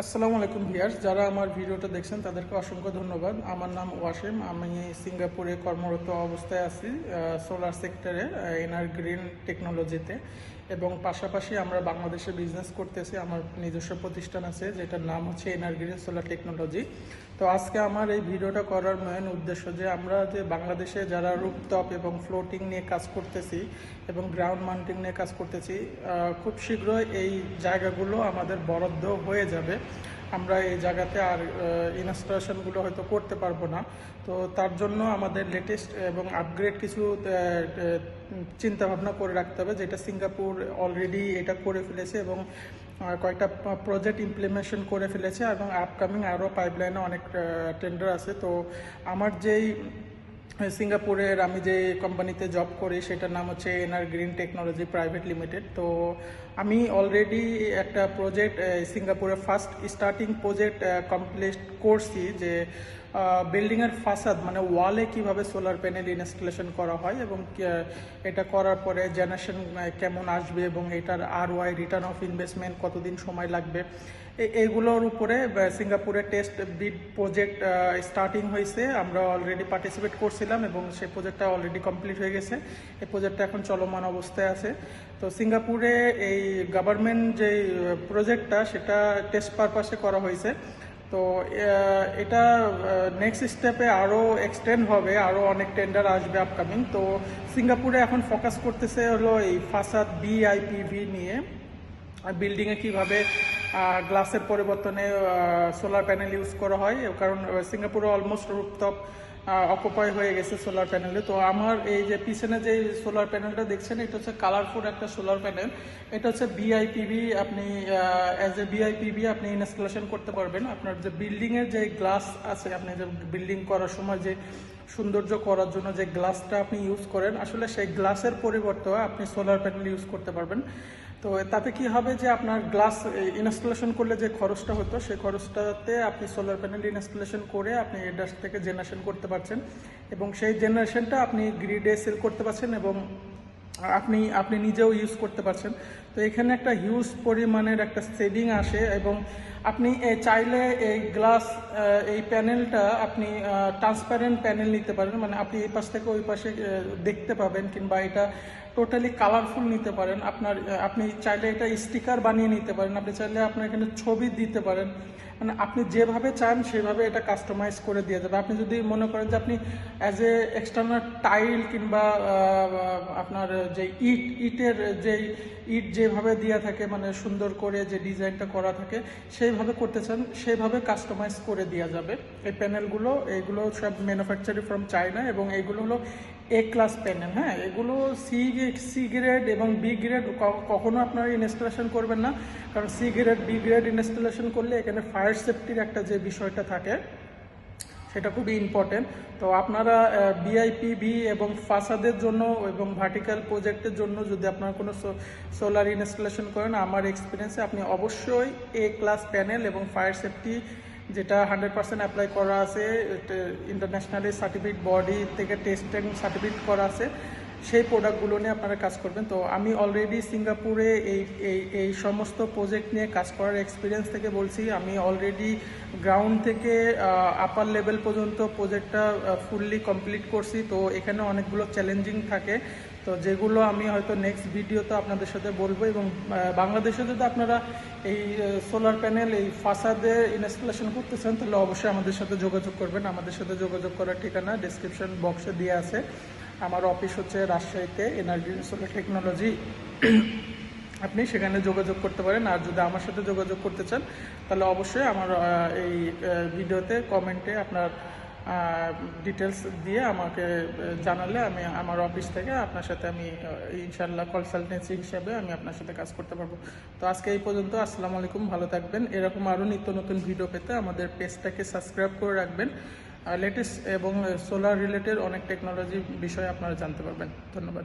আসসালামু আলাইকুম ভিয়ার্স যারা আমার ভিডিওটা দেখছেন, তাদেরকে অসংখ্য ধন্যবাদ। আমার নাম ওয়াসিম, আমি সিঙ্গাপুরে কর্মরত অবস্থায় আছি সোলার সেক্টরে এনআর গ্রিন টেকনোলজিতে এবং পাশাপাশি আমরা বাংলাদেশে বিজনেস করতেছি, আমার নিজস্ব প্রতিষ্ঠান আছে, যেটার নাম হচ্ছে এনআর গ্রিন সোলার টেকনোলজি তো আজকে আমার এই ভিডিওটা করার মেন উদ্দেশ্য যে আমরা যে বাংলাদেশে যারা রুপটপ এবং ফ্লোটিং নিয়ে কাজ করতেছি এবং গ্রাউন্ড মাউন্টিং নিয়ে কাজ করতেছি খুব শীঘ্রই এই জায়গাগুলো আমাদের বরাদ্দ হয়ে যাবে। আমরা এই জায়গাতে আর ইনস্টলেশনগুলো হয়তো করতে পারব না। তো তার জন্য আমাদের লেটেস্ট এবং আপগ্রেড কিছু চিন্তাভাবনা করে রাখতে হবে, যেটা সিঙ্গাপুর অলরেডি এটা করে ফেলেছে এবং কয়েকটা প্রজেক্ট ইমপ্লিমেন্টেশন করে ফেলেছে এবং আপকামিং আরও পাইপলাইনে অনেক টেন্ডার আছে। তো আমার যেই সিঙ্গাপুরের আমি যে কোম্পানিতে জব করি, সেটার নাম হচ্ছে NR green technology private limited তো আমি অলরেডি একটা প্রজেক্ট সিঙ্গাপুরে ফার্স্ট স্টার্টিং প্রজেক্ট কমপ্লিট করছি যে বিল্ডিংয়ের ফাসাদ মানে ওয়ালে কীভাবে সোলার প্যানেল ইনস্টলেশন করা হয় এবং এটা করার পরে জেনারেশন কেমন আসবে এবং এটার আর ওয়াই রিটার্ন অফ ইনভেস্টমেন্ট কতদিন সময় লাগবে? এ- এগুলোর উপরে সিঙ্গাপুরে টেস্ট বিড প্রজেক্ট স্টার্টিং হয়েছে। আমরা অলরেডি পার্টিসিপেট করছিলাম এবং সেই প্রজেক্টটা অলরেডি কমপ্লিট হয়ে গেছে। এই প্রজেক্টটা এখন চলমান অবস্থায় আছে। তো সিঙ্গাপুরে এই গভর্নমেন্ট যে প্রজেক্টটা সেটা টেস্ট পারপাসে করা হয়েছে। তো এটা নেক্সট স্টেপে আরও এক্সটেন্ড হবে আরও অনেক টেন্ডার আসবে আপকামিং তো, সিঙ্গাপুরে এখন ফোকাস করতেছে হলো এই ফাসাদ বিআইপিভি নিয়ে। বিল্ডিংয়ে কীভাবে গ্লাসের পরিবর্তনে সোলার প্যানেল ইউজ করা হয় কারণ সিঙ্গাপুরে অলমোস্ট রুপটপ অকুপাই হয়ে গেছে সোলার প্যানেলে তো আমার এই যে পিছনে যে সোলার প্যানেলটা দেখছেন, এটা হচ্ছে কালারফুল একটা সোলার প্যানেল এটা হচ্ছে বিআইপিবি আপনি অ্যাজ এ বিআইপিবি আপনি ইনস্টলেশন করতে পারবেন। আপনার যে বিল্ডিংয়ের যে গ্লাস আছে, আপনি যে বিল্ডিং করার সময় যে সৌন্দর্য করার জন্য যে গ্লাসটা আপনি ইউজ করেন, আসলে সেই গ্লাসের পরিবর্তে আপনি সোলার প্যানেল ইউজ করতে পারবেন। তো তাতে কি হবে যে আপনার গ্লাস ইনস্টলেশন করলে যে খরচটা হতো, সেই খরচটাতে আপনি সোলার প্যানেল ইনস্টলেশন করে আপনি এটার থেকে জেনারেশন করতে পারছেন এবং সেই জেনারেশনটা আপনি গ্রিডে সেল করতে পারছেন এবং আপনি আপনি নিজেও ইউজ করতে পারছেন। তো এখানে একটা হিউজ পরিমাণের একটা সেভিং আসে এবং আপনি চাইলে এই গ্লাস এই প্যানেলটা আপনি ট্রান্সপারেন্ট প্যানেল নিতে পারেন। মানে আপনি এই পাশ থেকে ওই পাশে দেখতে পাবেন কিংবা এটা টোটালি কালারফুল নিতে পারেন। আপনার আপনি চাইলে এটা স্টিকার বানিয়ে নিতে পারেন। আপনি চাইলে আপনার এখানে ছবি দিতে পারেন। মানে আপনি যেভাবে চান সেভাবে এটা কাস্টমাইজ করে দিয়ে যাবে। আপনি যদি মনে করেন যে আপনি অ্যাজ এ এক্সটার্নাল টাইল কিংবা আপনার যে ইট, ইটের যে ইট যেভাবে দেওয়া থাকে মানে সুন্দর করে যে ডিজাইনটা করা থাকে, সেইভাবে করতে চান, সেইভাবে কাস্টমাইজ করে দেওয়া যাবে। এই প্যানেলগুলো এইগুলো সব ম্যানুফ্যাকচারি ফ্রম চায়না এবং এইগুলো হলো এ ক্লাস প্যানেল হ্যাঁ? এগুলো সি সি গ্রেড এবং বি গ্রেড কখনো আপনারা ইনস্টলেশন করবেন না। কারণ C grade B grade installation করলে এখানে ফায়ার সেফটির একটা যে বিষয়টা থাকে, সেটা খুবই ইম্পর্টেন্ট তো আপনারা বিআইপিবি এবং ফাসাদের জন্য এবং ভার্টিক্যাল প্রজেক্টের জন্য যদি আপনারা কোনো সোলার ইনস্টলেশন করেন, আমার এক্সপিরিয়েন্সে আপনি অবশ্যই এ ক্লাস প্যানেল এবং ফায়ার সেফটি যেটা হান্ড্রেড পার্সেন্ট অ্যাপ্লাই করা আছে ইন্টারন্যাশনালি সার্টিফিকেট বডি থেকে টেস্টিং সার্টিফিকেট করা আছে। সেই প্রোডাক্টগুলো নিয়ে আপনারা কাজ করবেন। তো আমি অলরেডি সিঙ্গাপুরে এই এই এই সমস্ত প্রজেক্ট নিয়ে কাজ করার এক্সপিরিয়েন্স থেকে বলছি। আমি অলরেডি গ্রাউন্ড থেকে আপার লেভেল পর্যন্ত প্রজেক্টটা ফুললি কমপ্লিট করছি। তো এখানে অনেকগুলো চ্যালেঞ্জিং থাকে। তো যেগুলো আমি হয়তো নেক্সট ভিডিওতে আপনাদের সাথে বলব এবং বাংলাদেশে যদি আপনারা এই সোলার প্যানেল এই ফাসাদে ইনস্টলেশন করতে চান তাহলে অবশ্যই আমাদের সাথে যোগাযোগ করবেন। আমাদের সাথে যোগাযোগ করার ঠিকানা ডিসক্রিপশন বক্সে দিয়ে আছে। আমার অফিস হচ্ছে রাজশাহীতে এনার্জি সোলার টেকনোলজি আপনি সেখানে যোগাযোগ করতে পারেন। আর যদি আমার সাথে যোগাযোগ করতে চান, তাহলে অবশ্যই আমার এই ভিডিওতে কমেন্টে আপনার ডিটেলস দিয়ে আমাকে জানালে আমি আমার অফিস থেকে আপনার সাথে আমি ইনশাল্লাহ কনসালটেন্সি হিসাবে আমি আপনার সাথে কাজ করতে পারব। তো আজকে এই পর্যন্ত, আসসালামু আলাইকুম, ভালো থাকবেন। এরকম আরও নিত্য নতুন ভিডিও পেতে আমাদের পেজটাকে সাবস্ক্রাইব করে রাখবেন। লেটেস্ট এবং সোলার রিলেটেড অনেক টেকনোলজি বিষয়ে আপনারা জানতে পারবেন। ধন্যবাদ।